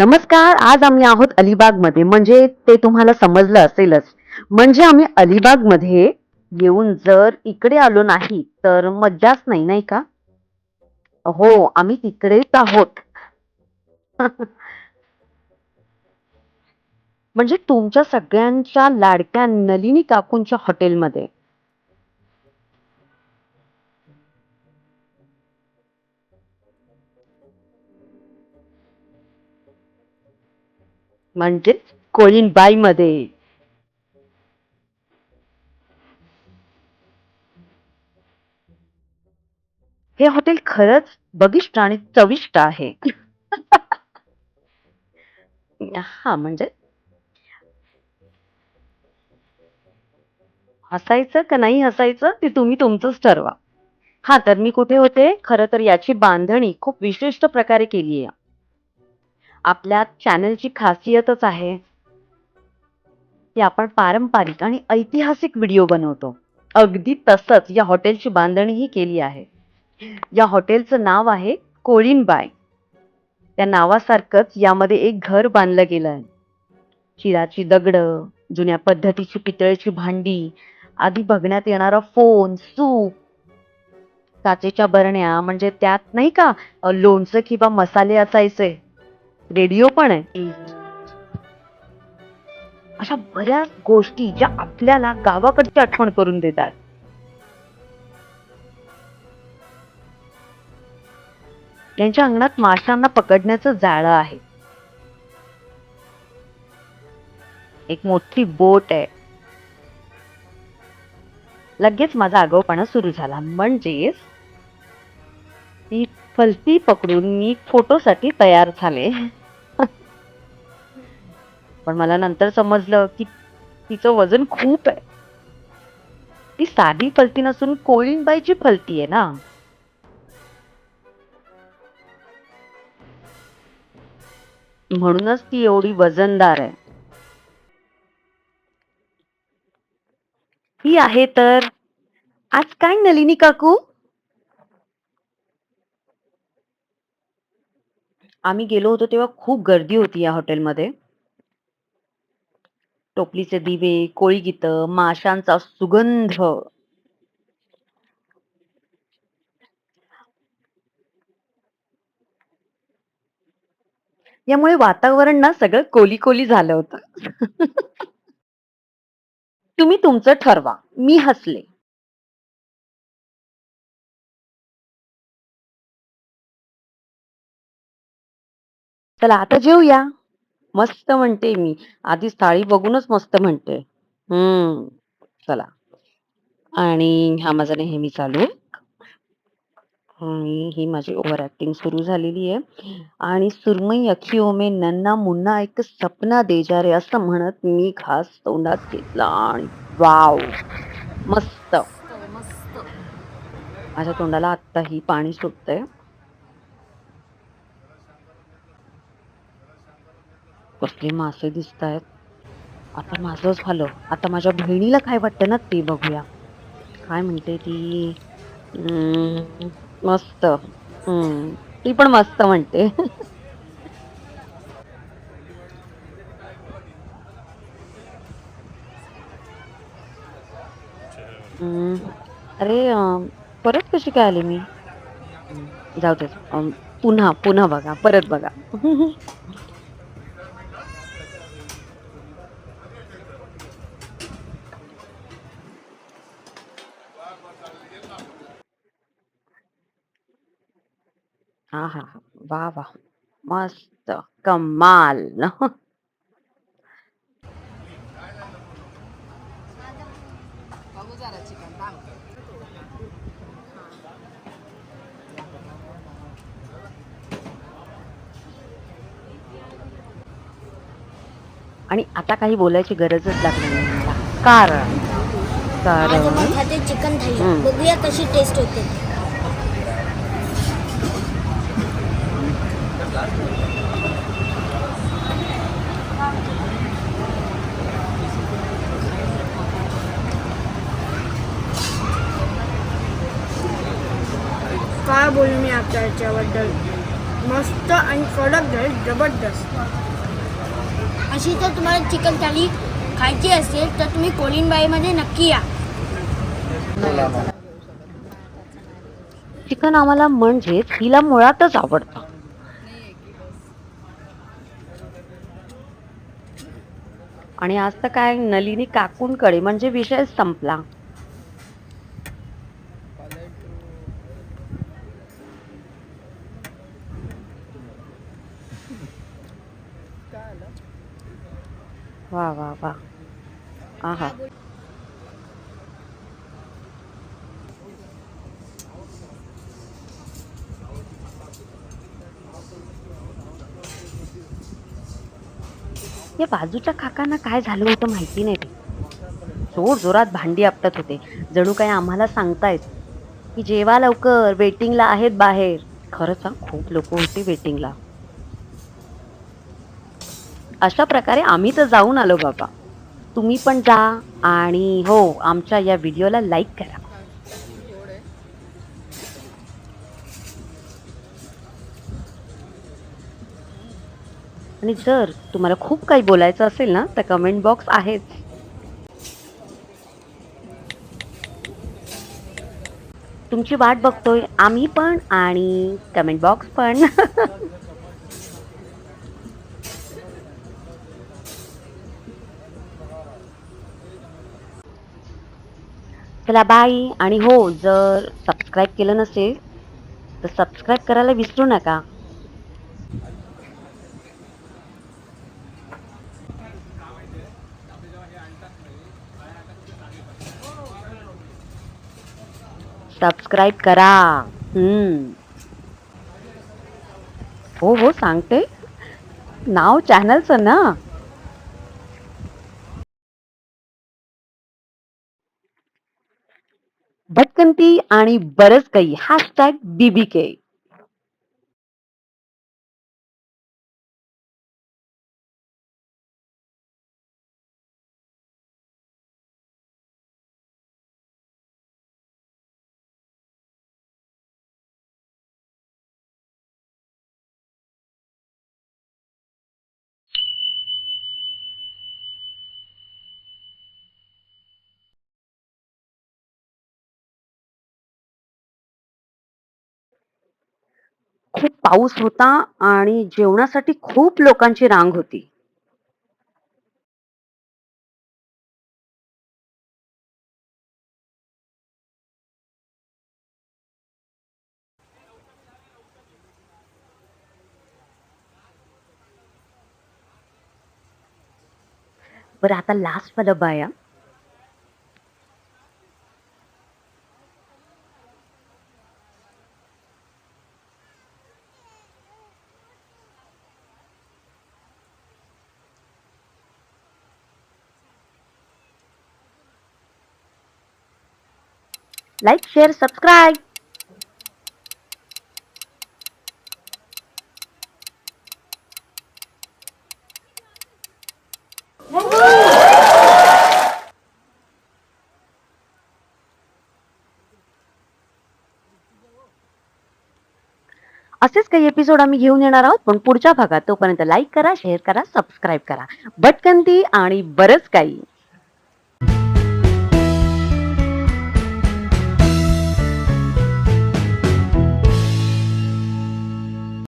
नमस्कार आज आम्ही आहोत अलिबागमध्ये. म्हणजे ते तुम्हाला समजलं असेलच. म्हणजे आम्ही अलिबागमध्ये येऊन जर इकडे आलो नाही तर मज्जाच नाही नाही का? हो आम्ही तिकडेच आहोत. म्हणजे तुमच्या सगळ्यांच्या लाडक्या नलिनी काकूंच्या हॉटेलमध्ये. म्हणजेच कोळीनबाई मध्ये हे हॉटेल खरंच बघिष्ट आणि चविष्ट आहे. हा म्हणजे? हसायचं का नाही हसायचं ते तुम्ही तुमचंच ठरवा. हा तर मी कुठे होते? खरं तर याची बांधणी खूप विशिष्ट प्रकारे केली आहे आपल्या चॅनलची खासियतच आहे. की आपण पारंपरिक आणि ऐतिहासिक व्हिडिओ बनवतो. अगदी तसंच या हॉटेलची बांधणीही केली आहे. या हॉटेलचं नाव आहे कोळीनबाय त्या नावासारखंच यामध्ये एक घर बांधलं गेलं आहे चिराची दगड जुन्या पद्धतीची पितळेची भांडी आधी बघण्यात येणारा फोन सूप काचेच्या बरण्या म्हणजे त्यात नाही का लोणचं किंवा मसाले असायचे. रेडिओ पण आहे. अशा बऱ्याच गोष्टी ज्या आपल्याला गावाकडची आठवण करून देतात. त्यांच्या अंगणात माशांना पकडण्याचं जाळं आहे. एक मोठी बोट आहे. लगेच माझा आगाऊपणा सुरू झाला. म्हणजेच ती फलती पकडून मी फोटोसाठी तयार झाले. पण मला नंतर समजलं की तिचं वजन खूप आहे. ती साधी फलती नसून कोळींबाईची फलती आहे ना. म्हणूनच ती एवढी वजनदार आहे. ही आहे तर आज काय नलिनी काकू? आम्ही गेलो होतो तेव्हा खूप गर्दी होती या हॉटेलमध्ये. टोपलीचे दिवे कोळी गीत माशांचा सुगंध. यामुळे वातावरण ना सगळं कोली कोली झालं होतं. तुम्ही तुमचं ठरवा. मी हसले. चला आता जेवूया मस्त म्हणते मी. आधीच थाळी बघूनच मस्त म्हणते. हम्म. चला. आणि हा माझा नेहमी चालू आणि ही माझी ओव्हर ऍक्टिंग सुरू झालेली आहे. आणि सुरमई अखियों में नन्ना मुन्ना एक सपना दे जा रे असं म्हणत मी घास तोंडात घेतला आणि वाव! मस्त. मस्त. माझ्या तोंडाला आत्ताही पाणी सुटतंय. कसले मासे दिसत आहेत आता माझंच झालं. आता माझ्या बहिणीला काय वाटतं ना ते बघूया. काय म्हणते ती? मस्त. ती पण मस्त म्हणते. अरे परत कशी काय आली मी? जाऊ दे. पुन्हा पुन्हा बघा परत बघा. हा हा हा वा वा मस्त कमाल आणि आता काही बोलायची गरजच लागली नाही मला. कारण आज कारण खाते चिकन हम्म. बघूया कशी टेस्ट होते. काय बोलू मी आपल्या याच्याबद्दल? मस्त आणि कडक झाली जबरदस्त. अशी जर तुम्हाला चिकन थाली खायची असेल तर तुम्ही कोलिनबाईमध्ये नक्की या. चिकन आम्हाला म्हणजे तिला मुळातच आवडतं. आणि आज तर काय नलिनी काकूंकडे म्हणजे विषय संपला. वा वा वा. आहा. या बाजूच्या काकांना काय झालं होतं माहिती नाही ते जोर जोरात भांडी आपटत होते. जणू काय आम्हाला सांगतायत की जेवा लवकर वेटिंगला आहेत बाहेर. खरंच हा खूप लोक होती वेटिंगला अशा प्रकारे आम्ही तर जाऊन आलो बाबा. तुम्ही पण जा आणि हो आमच्या या व्हिडिओला लाईक करा. आणि जर तुम्हाला खूप काही बोलायचं असेल ना तर कमेंट बॉक्स आहेच. तुमची वाट बघतोय आम्ही पण आणि कमेंट बॉक्स पण. चला बाय. आणि हो जर सबस्क्राईब केलं नसेल तर सबस्क्राईब करायला विसरू नका. सबस्क्राईब करा. हम्म. हो हो सांगते. नाव चॅनलचं ना. भटकंती आणि बरंच काही. हॅशटॅग बीबीके खूप पाऊस होता आणि जेवणासाठी खूप लोकांची रांग होती. बरं आता लास्ट वाला बाया. Like share subscribe. असेच काही एपिसोड आम्ही घेऊन येणार आहोत पण पुढच्या भागात तोपर्यंत लाईक करा शेअर करा सबस्क्राईब करा. भटकंती आणि बरंच काही.